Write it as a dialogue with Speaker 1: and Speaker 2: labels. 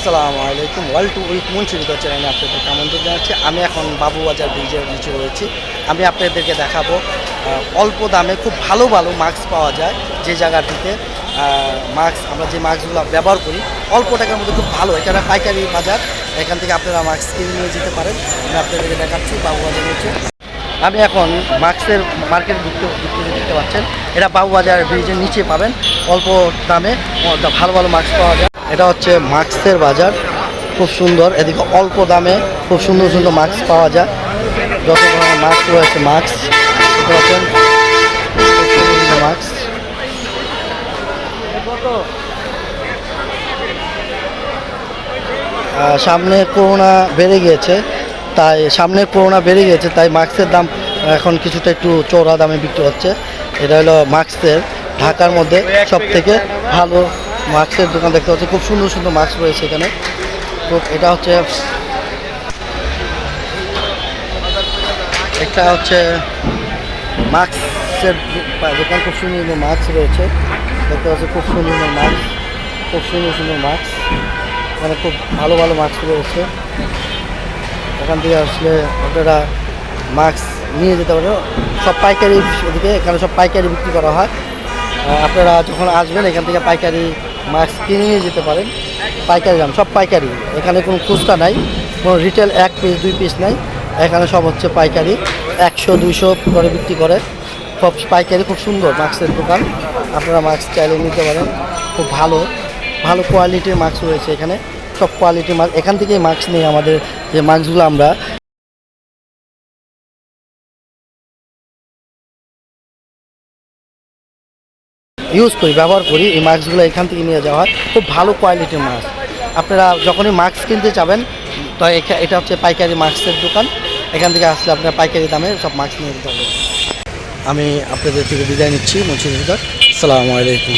Speaker 1: আসসালামু আলাইকুম। World to with মুন্সিরিত চ্যানেলে আপনাদেরকে আমন্ত্রণ জানাচ্ছি। আমি এখন বাবুবাজার ব্রিজের নিচে রয়েছি। আমি আপনাদেরকে দেখাবো অল্প দামে খুব ভালো ভালো মাস্ক পাওয়া যায় যে জায়গাটিতে। মাস্ক, আমরা যে মাস্কগুলো ব্যবহার করি, অল্প টাকার মধ্যে খুব ভালো। এখানে পাইকারি বাজার। এখান থেকে আপনারা মাস্ক কিনে নিয়ে যেতে পারেন। আমি আপনাদেরকে দেখাচ্ছি বাবুবাজার নিচে আমি এখন মাস্কের মার্কেট ঢুকতে ঢুকতে দেখতে পাচ্ছেন। এটা বাবুবাজার ব্রিজের নিচে পাবেন। অল্প দামে ভালো ভালো মাস্ক পাওয়া যায়। এটা হচ্ছে মাস্কের বাজার। খুব সুন্দর। এদিকে অল্প দামে খুব সুন্দর সুন্দর মাস্ক পাওয়া যায়। যত ধরনের মাস্ক রয়েছে মাস্ক মাস্ক সামনে করোনা বেড়ে গিয়েছে, তাই সামনে করোনা বেড়ে গিয়েছে, তাই মাস্কের দাম এখন কিছুটা একটু চড়া দামে বিক্রি হচ্ছে। এটা হলো মাস্কের ঢাকার মধ্যে সব থেকে ভালো মাস্কের দোকান দেখতে পাচ্ছি, খুব সুন্দর সুন্দর মাস্ক রয়েছে এখানে। তো এটা হচ্ছে একটা হচ্ছে মাস্কের দোকান, খুব সুন্দর সুন্দর মাস্ক রয়েছে। দেখতে পাচ্ছি খুব সুন্দর সুন্দর মাস্ক, খুব সুন্দর সুন্দর মাস্ক। এখানে খুব ভালো ভালো মাস্ক রয়েছে। এখান থেকে আসলে আপনারা মাস্ক নিয়ে যেতে পারেন। সব পাইকারি এদিকে, এখানে সব পাইকারি বিক্রি করা হয়। আপনারা যখন আসবেন, এখান থেকে পাইকারি মাস্ক কিনে নিয়ে যেতে পারেন। পাইকারি দাম, সব পাইকারি। এখানে কোনো খুচরা নাই, কোনো রিটেল এক পিস দুই পিস নাই। এখানে সব হচ্ছে পাইকারি, একশো, দুইশো করে বিক্রি করে। সব পাইকারি, খুব সুন্দর মাস্কের দোকান। আপনারা মাস্ক চাইলে নিতে পারেন, খুব ভালো। ভালো কোয়ালিটির মাস্ক রয়েছে এখানে। সব কোয়ালিটির মাস্ক এখান থেকেই মাস্ক নিয়ে আমাদের যে মাস্কগুলো আমরা ইউজ করি, ব্যবহার করি, এই মাস্কগুলো এখান থেকে নিয়ে যাওয়া হয়। খুব ভালো কোয়ালিটির মাস্ক আপনারা যখনই মাস্ক কিনতে যাবেন, তো এটা হচ্ছে পাইকারি মাস্কের দোকান। এখান থেকে আসলে আপনারা পাইকারি দামে সব মাস্ক নিয়ে যেতে আমি আপনাদের থেকে বিদায় নিচ্ছি মুন্সিদার আসসালামু আলাইকুম।